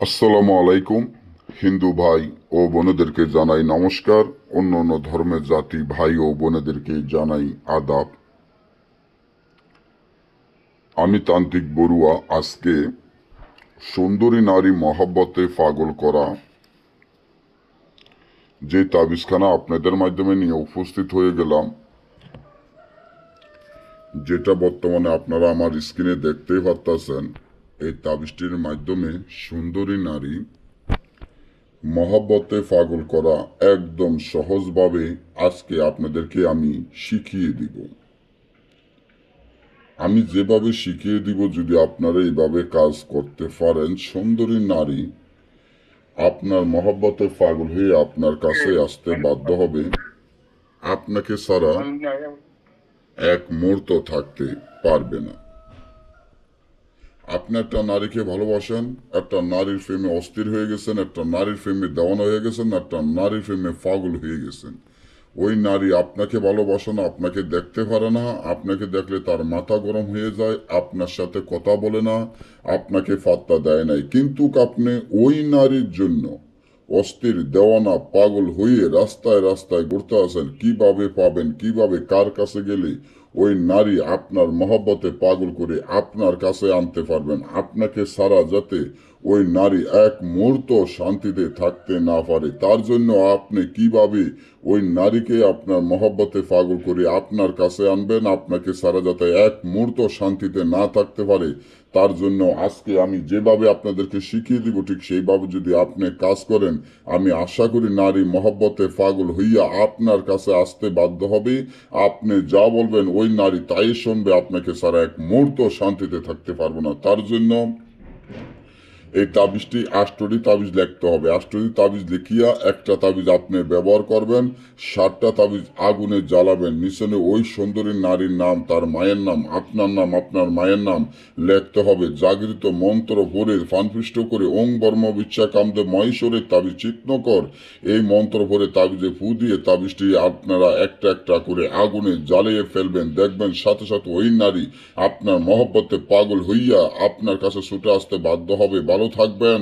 আসসালামু আলাইকুম। হিন্দু ভাই ও বোনেদেরকে জানাই নমস্কার। অন্য অন্য ধর্মের জাতি ভাই ও বোনেদেরকে জানাই আদাব। আমি তান্ত্রিক বড়ুয়া, আজকে সুন্দরী নারী মহাব্বতে পাগল করা যে তাবিজখানা আপনাদের মাধ্যমে নিয়ে উপস্থিত হয়ে গেলাম, যেটা বর্তমানে আপনারা আমার স্ক্রিনে দেখতেই পারতেছেন। এই তাবিজটির মাধ্যমে সুন্দরী নারী মহব্বতে পাগল করা একদম সহজভাবে আজকে আপনাদেরকে আমি শিখিয়ে দিব। আমি যেভাবে শিখিয়ে দিব, যদি আপনারা এইভাবে কাজ করতে পারেন, সুন্দরী নারী আপনার মহব্বতে পাগল হয়ে আপনার কাছে আসতে বাধ্য হবে। আপনাকে ছাড়া এক মুহূর্ত থাকতে পারবে না। আপনি একটা নারীকে ভালোবাসেন, একটা নারীর প্রেমে অস্থির হয়ে গেছেন, একটা নারীর প্রেমে দেওয়ানো হয়ে গেছেন, একটা নারীর প্রেমে পাগল হয়ে গেছেন। ওই নারী আপনাকে ভালোবাসে না, আপনাকে দেখতে পারে না, আপনাকে দেখলে তার মাথা গরম হয়ে যায়, আপনার সাথে কথা বলে না, আপনাকে ফাত্তা দেয় নাই। কিন্তু আপনি ওই নারীর জন্য অস্থির, দেওয়ানা, পাগল হয়ে রাস্তায় রাস্তায় ঘুরতে আসেন, কীভাবে পাবেন, কীভাবে কার কাছে গেলে ওই নারী আপনার মহব্বতে পাগল করে আপনার কাছে আনতে পারবেন। আপনাকে সারা যাতে ওই নারী এক মুহূর্ত শান্তিতে থাকতে না পারে। তার জন্য আপনি কীভাবে ওই নারীকে আপনার মহব্বতে পাগল করে আপনার কাছে আনবেন? আপনাকে সারা যাতে এক মুহূর্ত শান্তিতে না থাকতে পারে, তার জন্য আজকে আমি যেভাবে আপনাদেরকে শিখিয়ে দিব, ঠিক সেইভাবে যদি আপনি কাজ করেন, আমি আশা করি নারী মহব্বতে পাগল হইয়া আপনার কাছে আসতে বাধ্য হবে। আপনি যা বলবেন ওই নারী তাই শুনবে, আপনাকে সারা এক মুহূর্ত শান্তিতে থাকতে পারব না। তার জন্য এই তাবিজটি আষ্টটি তাবিজ লিখতে হবে। আষ্টটি তাবিজ লিখিয়া একটা তাবিজ আপনি ব্যবহার করবেন, সাতটা তাবিজ আগুনে জ্বালাবেন। নিচনে ওই সুন্দরী নারীর নাম, তার মায়ের নাম, আপনার নাম, আপনার মায়ের নাম লিখতে হবে। জাগৃত মন্ত্র ভরে ফানপিষ্ট করে ওং বর্ম বিচ্ছা কামদে মহেশ্বরের তাবিজ চিত্নকর এই মন্ত্র ভরে তাবিজে ফু দিয়ে তাবিজটি আপনারা একটা একটা করে আগুনে জ্বালিয়ে ফেলবেন। দেখবেন সাথে সাথে ওই নারী আপনার মহব্বতে পাগল হইয়া আপনার কাছে ছুটে আসতে বাধ্য হবে। ভালো থাকবেন